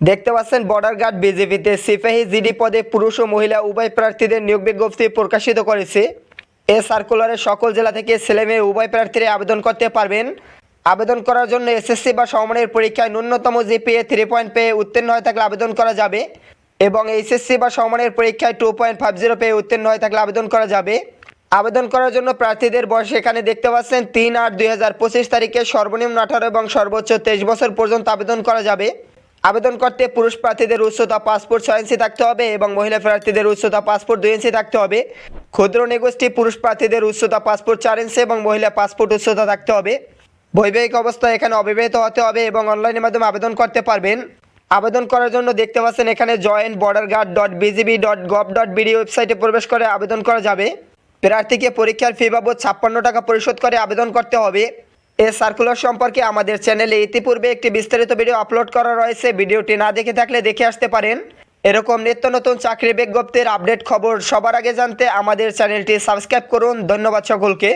দেখতে পাচ্ছেন border guard বিজেপিতে সিপাহী জিডি পদে পুরুষ ও মহিলা উভয় প্রার্থীদের নিয়োগ বিজ্ঞপ্তি প্রকাশিত করেছে। এ সার্কুলারে সকল জেলা থেকে ছেলে মেয়ে উভয় প্রার্থীরা আবেদন করতে পারবেন। আবেদন করার জন্য এসএসসি বা সমমানের পরীক্ষায় ন্যূনতম জিপিএ থ্রি পয়েন্ট পেয়ে উত্তীর্ণ হয়ে থাকলে আবেদন করা যাবে এবং এইচএসসি বা সমমানের পরীক্ষায় টু পয়েন্ট ফাইভ জিরো পেয়ে উত্তীর্ণ হয়ে থাকলে আবেদন করা যাবে। আবেদন করার জন্য প্রার্থীদের বয়স এখানে দেখতে পাচ্ছেন তিন আট দুই হাজার পঁচিশ তারিখে সর্বনিম্ন আঠারো এবং সর্বোচ্চ তেইশ বছর পর্যন্ত আবেদন করা যাবে। আবেদন করতে পুরুষ প্রার্থীদের উচ্চতা পাসপোর্ট ছয় ইঞ্চি থাকতে হবে এবং মহিলা প্রার্থীদের উচ্চতা পাসপোর্ট দুই ইঞ্চি থাকতে হবে। ক্ষুদ্র নেগোষ্ঠী পুরুষ প্রার্থীদের উচ্চতা পাসপোর্ট চার ইঞ্চি এবং মহিলা পাসপোর্ট উচ্চতা থাকতে হবে। বৈবাহিক অবস্থায় এখানে অবিবাহিত হতে হবে এবং অনলাইনের মাধ্যমে আবেদন করতে পারবেন। আবেদন করার জন্য দেখতে পাচ্ছেন এখানে joint border guard dot BGB dot gov dot BD ওয়েবসাইটে প্রবেশ করে আবেদন করা যাবে। প্রার্থীকে পরীক্ষার ফি বাবদ ছাপ্পান্ন টাকা পরিশোধ করে আবেদন করতে হবে। এ সার্কুলার সম্পর্কে আমাদের চ্যানেলে ইতিপূর্বে একটি বিস্তারিত ভিডিও আপলোড করা রয়েছে। ভিডিওটি না দেখে থাকলে দেখে আসতে পারেন। এরকম নিত্য নতুন চাকরি বিজ্ঞপ্তির আপডেট খবর সবার আগে জানতে আমাদের চ্যানেলটি সাবস্ক্রাইব করুন। ধন্যবাদ সকলকে।